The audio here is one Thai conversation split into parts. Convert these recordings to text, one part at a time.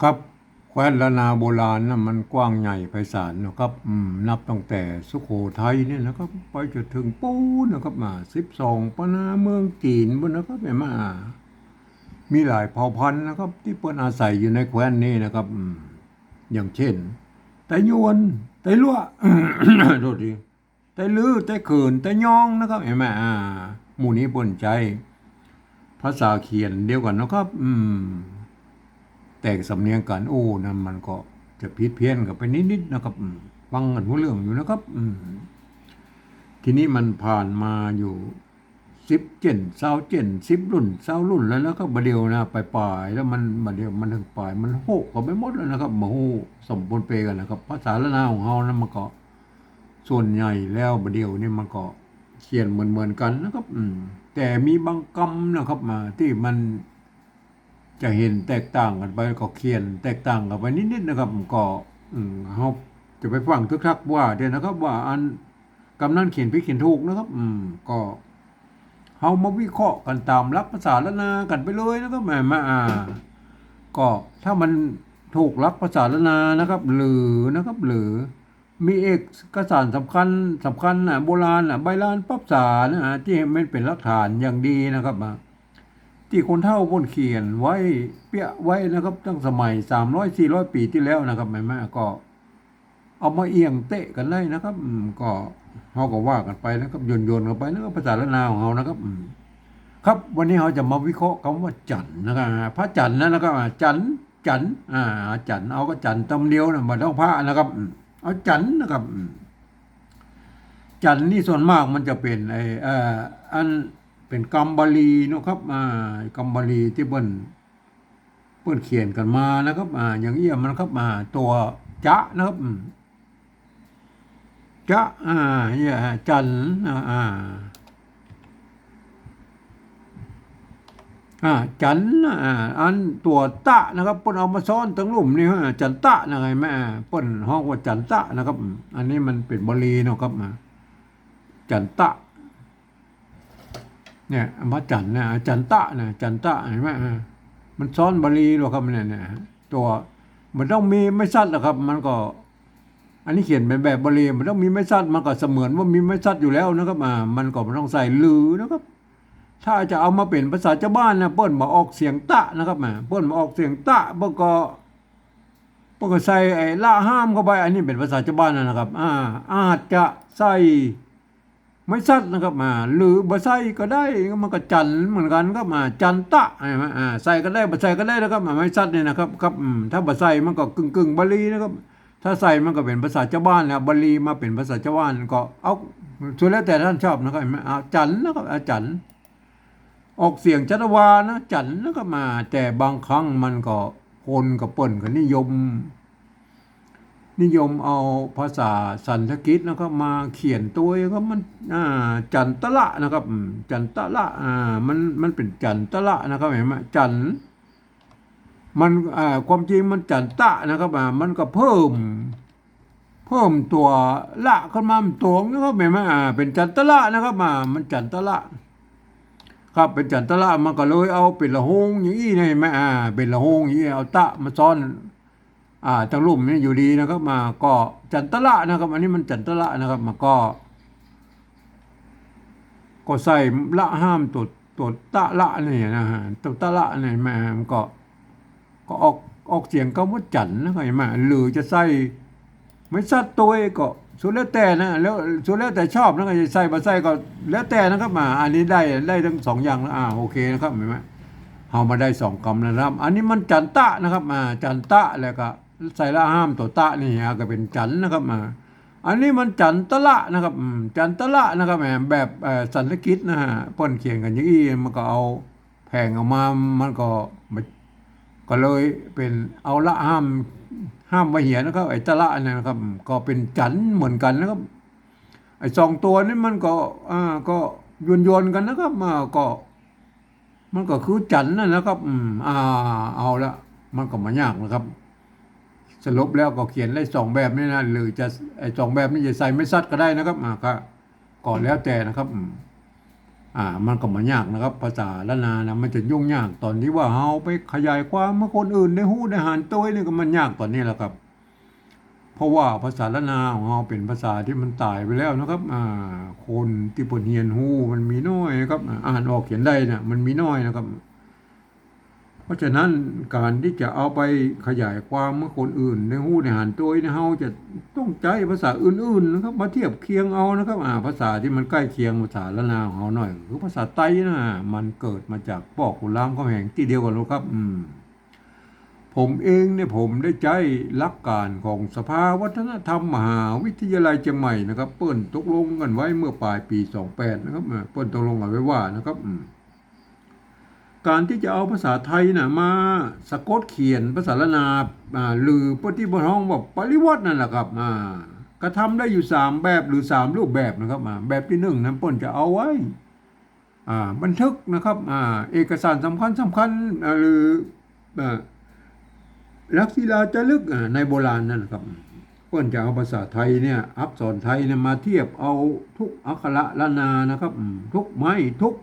ครับแคว้นละนาโบราณนะมันกว้างใหญ่ไพศาลนะครับอืมนับตั้งแต่สุโขทัยเนี่ยนะครับ ไปจนถึงปูนนะครับมาสิบสองปนาเมืองจีนบนนะครับแม่มามีหลายเผ่าพันธุ์นะครับ ที่เปิ้นอาศัยอยู่ในแคว้นนี้นะครับอืมอย่างเช่นไตยวนไตลัวโทษทีไตลือไตเขินไตยองนะครับเห็นไหมอ่าหมู่นี้ปนใจ ภาษาเขียนเดียวกันนะครับ อืม แตกสำเนียงกันโอ้นั่นมันก็จะผิดเพี้ยนกันไปนิดๆนะครับฟังกันรู้เรื่องอยู่นะครับทีนี้มันผ่านมาอยู่สิบเจนเศร้าเจนสิบรุ่นเศร้ารุ่นแล้วแล้วก็บเดียวนะไปปลายๆแล้วมันบเดียวมันถึงปลายมันโหกก็ไปหมดแล้วนะครับมาโหสมบูรณ์เปกันนะครับภาษาละนาของเฮานั้นมันก็ส่วนใหญ่แล้วบเดียวนี่มันก็เขียนเหมือนเหมือนๆกันนะครับ อืมแต่มีบางคำนะครับมาที่มัน จะเห็นแตกต่างกันไปก็เขียนแตกต่างกันไปนิดๆนะครับก็เฮาจะไปฟังทึกทักว่าเดี๋ยวนะครับ ว่าอันกำนันเขียนพิเขียนถูกนะครับ อืมก็เฮามาวิเคราะห์กันตามหลักภาษาละนากันไปเลยนะครับแม่มาอ่า ก็ถ้ามันถูกหลักภาษาละนานะครับ หรือนะครับ หรือมีเอกสารสำคัญสำคัญนะโบราณนะใบลานปั๊บสารนะฮะที่มันเป็นหลักฐานอย่างดีนะครับอะ ที่คนเท่าบนเขียนไว้เปี้ยไว้นะครับ ตั้งสมัยสามร้อยสี่ร้อยปีที่แล้วนะครับแม่แม่ก็ เอามาเอียงเตะกันเลยนะครับก็เขาก็ว่ากันไปนะครับโยนโยนกันไปนะครับภาษาละนาของเขานะครับครับวันนี้เราจะมาวิเคราะห์คำว่าจันนะครับพระจันนะนะครับจันจันอ่าจันเอาก็จันตำเดียวนะมาต้องพระนะครับ เอาจันนะครับ จันนี่ส่วนมากมันจะเป็นไอเอ่ออัน เป็นกรรมบาลีนะครับอ่ากรรมบาลีที่เปิ้นเปิ้นเขียนกันมานะครับอ่าอย่างเอี้ยมันครับอ่าตัวจะนะครับจะอ่าเนี่ยจันอ่าอ่าจันอ่าอันตัวตะนะครับเปิ้นเอามาซ้อนตั้งลุมนี่ฮะจันตะนะไงแม่เปิ้นห้องว่าจันตะนะครับ อันนี้มันเป็นบาลีเนาะครับอ่าจันตะ เนี่ยพระจันทร์นะจันตะนะจันตะเห็นไหมมันซ้อนบาลีหรอกครับเนี่ยเนี่ยตัวมันต้องมีไม่สั้นหรอกครับ มันก็ อันนี้เขียนเป็นแบบบาลีมันต้องมีไม้ซัดมันก็เสมือนว่ามีไม้ซัดอยู่แล้วนะครับอ่ามันก็ไม่ต้องใส่ลือนะครับ ถ้าจะเอามาเป็นภาษาชาวบ้านนะเปิ้นมาออกเสียงตะนะครับอ่าเปิ้นมาออกเสียงตะเปิ้นก็เปิ้นก็ใส่ไอ้ละห้ามเข้าไป อันนี้เป็นภาษาชาวบ้านนะครับ อ่า อาจจะใส่ ไม้ซัดนะครับมาหรือบ่ใส่ก็ได้มันก็จันเหมือนกันครับมาจันตะใช่ไหมอ่าใส่ก็ได้บ่ใส่ก็ได้นะครับอ่าไม้ซัดเนี่ยนะครับครับถ้าบ่ใส่มันก็กึ่งกึ่งบาลีนะครับถ้าใส่มันก็เป็นภาษาชาวบ้านแล้วบาลีมาเป็นภาษาชาวบ้านก็เอาส่วนแล้วแต่ท่านชอบนะครับไหมเอาจันนะครับอาจันออกเสียงจัตวานะจันนะครับมา แต่บางครั้งมันก็คนกับเปิ่นก็นิยม นิยมเอาภาษาสันสกฤตนะครับมาเขียนตัวก็มันจันตะละนะครับจันตะละอ่ามันมันเป็นจันตะละนะครับเห็นไหมจันมันความจริงมันจันตะนะครับอ่ามันก็เพิ่ม เพิ่มตัวละขึ้นมาตัวนะครับเห็นไหมอ่าเป็นจันตะละนะครับอ่ามันจันตะละครับเป็นจันตะละมันก็เลยเอาเป็นละหงอย่างนี้นะเห็นไหมอ่าเป็นละหงอย่างนี้เอาตะมาซ้อน อ่าทั้งลุ่มเนี่ยอยู่ดีนะครับ มาก็จันตละนะครับ อันนี้มันจันตละนะครับมาก็ ก็ใส่ละห้ามตัวตัวตะละเนี่ยนะฮะตัวตะละเนี่ยแม่มันก็ ก็ออกออกเสียงคำว่าจันนะครับเห็นไหมหรือจะใส่ไม่ซัดตัวก็สุดแล้วแต่นะแล้วสุดแล้วแต่ชอบนะก็จะใส่มาใส่ก็แล้วแต่นะครับมา อันนี้ได้ได้ทั้งสองอย่างแล้วอ่าโอเคนะครับเห็นไหมเอามาได้สองคำนะครับ อันนี้มันจันตะนะครับมาจันตะแล้วก็ ใส่ละห้ามตัวตะนี่ฮะก็เป็นจันนะครับมาอันนี้มันจันตะละนะครับจันตะละนะครับแหมแบบสันสกฤตนะฮะป้นเขียนกันอย่างนี้มันก็เอาแผงออกมามันก็มาก็เลยเป็นเอาละห้ามห้ามมาเหียนะครับ ไอ้ตะละเนี่ยนะครับ ก็เป็นจันเหมือนกันนะครับ ไอ้สองตัวนี้มันก็อ่าก็โยนยนๆกันนะครับมาก็ มันก็คือจันนั่นนะครับ อืมอ่าเอาละมันก็มายากนะครับ สรุปแล้วก็เขียนได้สองแบบนี่นะหรือจะไอ้สองแบบนี้จะใส่ไม่ซัดก็ได้นะครับอ่าก็ก่อนแล้วแต่นะครับอ่ามันก็มายากนะครับ ภาษาละนานะมันจะยุ่งยากตอนที่ว่าเฮาไปขยายความเมื่อคนอื่นได้ฮู้ได้หานตัวนี่ก็มันยากตอนนี้แหละครับ เพราะว่าภาษาละนาของเราเป็นภาษาที่มันตายไปแล้วนะครับอ่าคนที่ปนเรียนฮู้มันมีน้อยครับ อ่าอ่านออกเขียนได้นี่ยมันมีน้อยนะครับ ราะฉะนั้นการที่จะเอาไปขยายความเมื่อคนอื่น ในหู้ในหันตัวในเฮาจะต้องใช้ภาษาอื่นๆนะครับมาเทียบเคียงเอานะครับอ่าภาษาที่มันใกล้เคียงภาษาละนาของเราหน่อยคือภาษาไต้นะมันเกิดมาจากปอกขุนรามคำแห่งที่เดียวกันรู้ครับ อืมผมเองเนี่ยผมได้ใจหลักการของสภาวัฒนธรรมมหาวิทยาลัยเชียงใหม่นะครับ เปิ้นตกลงกันไว้เมื่อปลายปี 28 นะครับเปิ้นตกลงกันไว้ว่านะครับอืม การที่จะเอาภาษาไทยนะมาสะกดเขียนภาษาละนาหรือปฏิบัติห้องแบอกปริวัตินั่นแหละครับอ่ากระทำได้อยู่สามแบบหรือสามรูปแบบนะครับอ่าแบบที่หนึ่งนั้นเปิ้นจะเอาไว้บันทึกนะครับอเอกสารสำคัญสำคัญหรือลักษิลาจารึกในโบราณนั่นนะครับเปิ้นจะเอาภาษาไทยเนี่ยอักษรไทยเนี่ยมาเทียบเอาทุกอักขระละนานะครับ ทุกไม้ทุก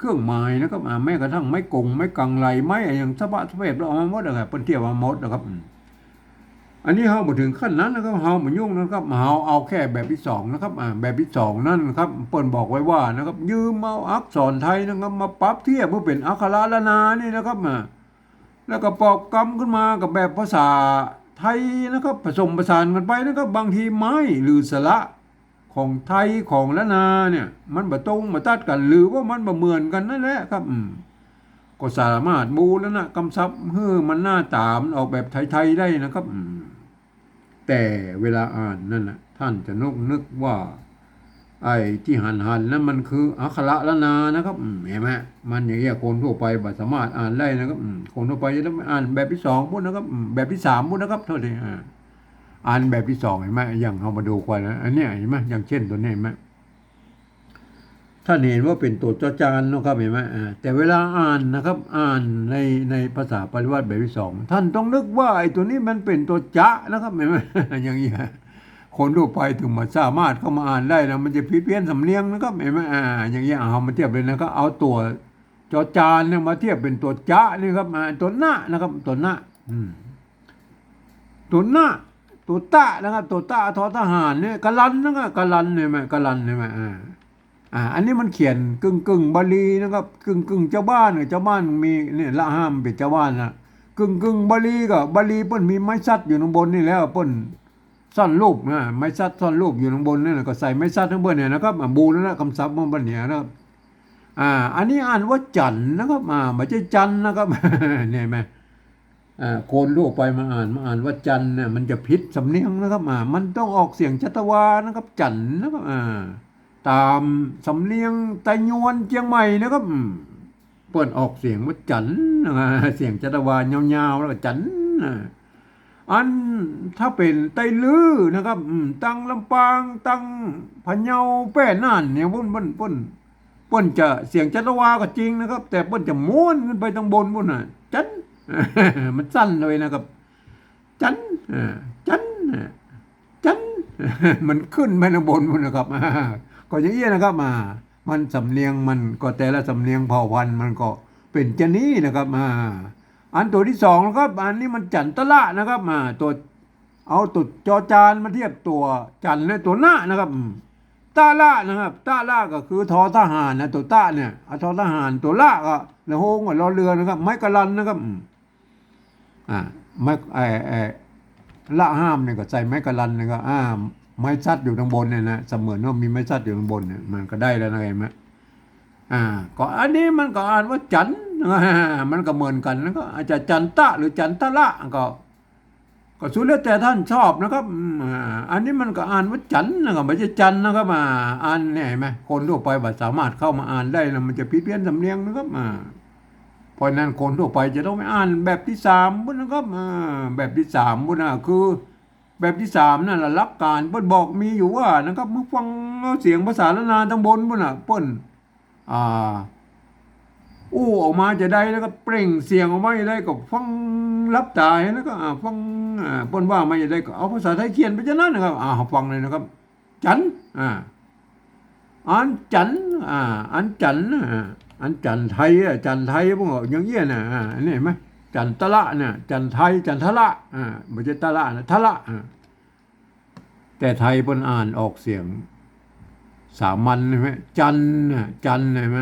เครื่องหมายนะครับอ่าแม้กระทั่งไม้กงไม้กังไลไม้อย่างสะบะสะเปบเราเอามาหมดนะครับเปิ้นเทียบมาหมดนะครับ อันนี้เฮาบ่ถึงขั้นนั้นนะครับเฮาบ่ยุ่งนะครับเฮาเอาแค่แบบที่สองนะครับอ่าแบบที่สองนั่นครับเปิ้นบอกไว้ว่านะครับ ยืมเอาอักษรไทยนะครับมาปรับเทียบเพื่อเป็นอักขระละนานี่นะครับอ่าแล้วก็ปอกกำขึ้นมากับแบบภาษาไทยนะครับผสมผสานกันไปนะครับบางทีไม้หรือสระ ของไทยของละนาเนี่ย มันบ่ตรงบ่ตัดกัน หรือว่ามันบ่เหมือนกันนั่นแหละครับก็สามารถบูแล้วนะกำซับเฮ้อมันหน้าตามนออกแบบไทยๆได้นะครับแต่เวลาอ่านนั่นนะท่านจะนึกนึกว่า ไอ้ที่หันหันนั้นมันคืออักขระละนานะครับเห็นไหมมันอย่างเงี้ยคนทั่วไปบ่สามารถอ่านได้นะครับคนทั่วไปจะต้องอ่านแบบที่สองพูดนะครับแบบที่สามพูดนะครับโทษทีอ่า อ่านแบบที่สองเห็นไหมอย่างเรามาดูกันนะอันนี้เห็นไหมอย่างเช่นตัวนี้เห็นไหมท่านเห็นว่าเป็นตัวจอจานนะครับเห็นไหมแต่เวลาอ่านนะครับ อ่านในในภาษาปริวัติแบบที่สองท่านต้องนึกว่าไอ้ตัวนี้มันเป็นตัวจะนะครับเห็นไหมอย่างนี้ฮะคนทั่วไปถึงมาสามารถเข้ามาอ่านได้นะมันจะพิดเพี้ยนสำเนียงนะครับเห็นไหมอ่า อย่างนี้ยเอามาเทียบเลยนะก็เอาตัวจอจานเนี่ยมาเทียบเป็นตัวจะนี่ครับตัวหน้านะครับ ตัวหน้าอืมตัวหน้า ตัวตะนะครับตัวตะทอทหารเนี่ยกะลันนะครับกะลันเนี่ยไหมกะลันเนี่ยไหมอ่าอ่าอันนี้มันเขียนกึ่งกึ่งบาลีนะครับกึ่งกึ่งเจ้าบ้านเนี่ยเจ้าบ้านมีเนี่ยละห้ามเป็นเจ้าบ้านนะกึ่งกึ่งบาลีก็บาลีเปิ้นมีไม้ซัดอยู่ข้างบนนี่แล้วเปิ้นซ่อนรูปนะไม้ซัดซ่อนรูปอยู่ข้างบนนี่นะก็ใส่ไม้ซัดข้างบนเนี่ยนะครับอ่าบูแล้วนะคำศัพท์มันบันเนี่ยนะครับอ่าอันนี้อ่านว่าจันนะครับอ่าไม่ใช่จันนะครับเนี่ยไหม อ่าคนทั่วไปมาอ่านมาอ่านว่าจันน์เนี่ยมันจะพิษสำเนียงนะครับอ่ามันต้องออกเสียงชัตวานะครับ จันนะครับอ่าตามสำเนียงไตยวนเชียงใหม่นะครับเปิดออกเสียงว่าจันเสียงชัตวายาวๆแล้วก็จันอันถ้าเป็นไตลือนะครับตั้งลำปางตั้งพะเยาแป้น่านเนี่ยพุ่นพุ่นพุ่นปิ้นจะเสียงจัตวาก็จริงนะครับ แต่ปิ้นจะม้วนขึ้นไปทางบนพุ่นน่ะ มันสั้นเลยนะครับ จันจันจันมันขึ้นไปทางบนนะครับอ่าก็อย่างนี้นะครับมา มันสำเนียงมันก็แต่ละสำเนียงเผ่าพันธุ์มันก็เป็นจะนี้นะครับอ่าอันตัวที่สองนะครับอันนี้มันจันตะละนะครับมาตัวเอาตัวจอจานมาเทียบตัวจันและตัวหน้านะครับตาล่านะครับตาล่าก็คือทอทหารนะตัวตาเนี่ยอทอทหารตัวล่าก็แล้วโฮงกับรอเรือนะครับ ไม้กระลันนะครับ อ่าไม้ไอ้ไอ้ละห้ามเนี่ยก็ใส่ไม้กระลันเนะครับอ่าไม้ซัดอยู่ตรงบนเนี่ยนะเสมือนว่ามีไม้ซัดอยู่ตรงบนเนี่ยมันก็ได้แล้วนะเห็นไหมอ่า ก็อันนี้มันก็อ่านว่าจันมันก็เหมือนกันแล้วก็อาจจะจันตะหรือจันตะละก็ก็สุดแล้วแต่ท่านชอบนะครับอ่าอันนี้มันก็อ่านว่าจันนะครับไม่ใช่จันนะครับอ่าอ่านเนี่ยเห็นไหมคนทั่วไปบัสามารถเข้ามาอ่านได้นะมันจะพิดเพี้ยนสำเนียงนะครับอ่า เพราะนั้นคนทั่วไปจะต้องไม่อ่านแบบที่สามบุญนะครับแบบที่สามบุญนะคือ แบบที่สามนั่นแหละหลักการเปิ้นบอกมีอยู่ว่านะครับเมื่อฟังเสียงภาษาละนาทั้งบนบุญนะเปิ้นอ่าอู้ออกมาจะได้แล้วก็เปล่งเสียงออกมาจะได้ก็ฟังรับตายแล้วก็ฟังอ่าเปิ้นว่ามาจะได้ก็เอาภาษาไทยเขียนไปจะนั้นนะครับอ่าฟังเลยนะครับ จันอ่าอันจันอ่าอันจันอ่า อันจันไทยอะจันไทยพวกอย่างเงี้ยนะอ่าอันนี้เห็นไหมจันตะละเนี่ยจันไทยจันทละอ่าไม่ใช่ตะละนะทละอ่าแต่ไทยเพิ่นอ่านออกเสียงสามัญใช่ไหมจันนะจันใช่ไหม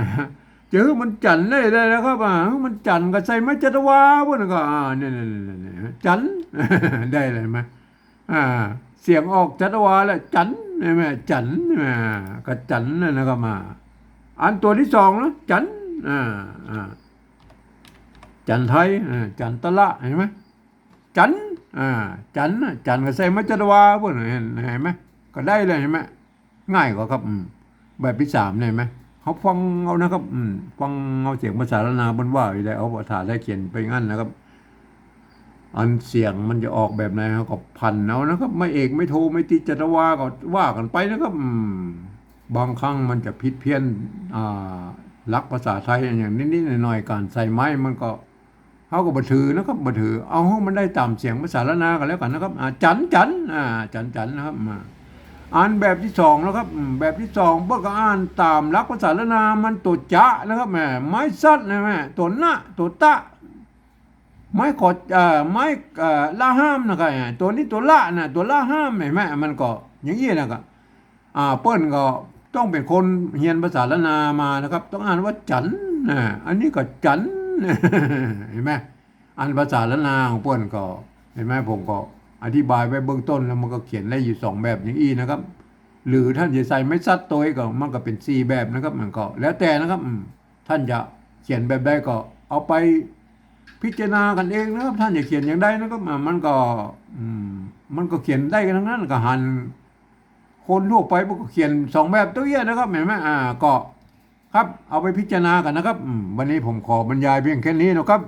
เจอมันจันได้ได้แล้วครับอ่ามันจันก็ใส่ไม้จัตวาพวกนั้นก็อ่าเนี่ยเนี่ยเนี่ยจันได้เลยไหมอ่าเสียงออกจัตวาแล้วจันใช่ไหมจันอ่าก็จันนั่นก็มา อันตัวที่สองนะจันอ่าอ่าจันไทยอ่าจันตะละเห็นไหมจันอ่าจันน่ะจันก็ใส่ม้จัตวาพวกนเห็นเห็นไหมก็ได้เลยเห็นไหมง่ายกว่าครับแบบที่สามเนี่ยไหมเขาฟังเอานะครับฟังเอาเสียงภาษาละนาบนว่าอยู่แล้เอาภาษาได้เขียนไปงั้นนะครับอันเสียงมันจะออกแบบไหนเขาก็พันเอานะครับ ไม่เอกไม่โทไม่ติจตวาก็ว่ากันไปนะครับ อืม บางครั้งมันจะผิดเพี้ยนลักภาษาไทยอย่างนิดๆหน่อยๆการใส่ไม้มันก็เขาก็บัถือนะครับบัถือ เอาห้องมันได้ตามเสียงภาษาละนากันแล้วกันนะครับจันจันจันจันนะครับอ่านแบบที่สองนะครับ แบบที่สองเพื่อก็อ่านตามลักภาษาละนามันตัวจะนะครับแม่ไม้ซัดนนะแม่ตัวหน้าตัวตะไม้ขอดไม้เอ่อละห้ามนะครับตัวนี้ตัวละนะตัวละห้ามเห็นไหมมันก็อย่างนี้นะครับเปิ้นก็ ต้องเป็นคนเรียนภาษาละนามานะครับ ต้องอ่านว่าจันนะอันนี้ก็จันเห็นไหมอ่านภาษาละนาของเปิ้นก็ เห็นไหมผมก็อธิบายไว้เบื้องต้นแล้วมันก็เขียนได้อยู่สองแบบอย่างอี้นะครับ หรือท่านจะใส่ไม่ซัดตัวก็มันก็เป็นสี่แบบนะครับ มันก็ แล้วแต่นะครับท่านจะเขียนแบบใดก็ เอาไปพิจารณากันเองนะครับ ท่านจะเขียนอย่างใดนะครับมันก็อืมมันก็เขียนได้กันทั้งนั้นก็หัน คนทั่วไปมันก็เขียนสองแบบตัวเอี้ยนะครับเห็นไหมอ่าก็ครับเอาไปพิจารณากันนะครับวันนี้ผมขอบรรยายเพียงแค่นี้นะครับ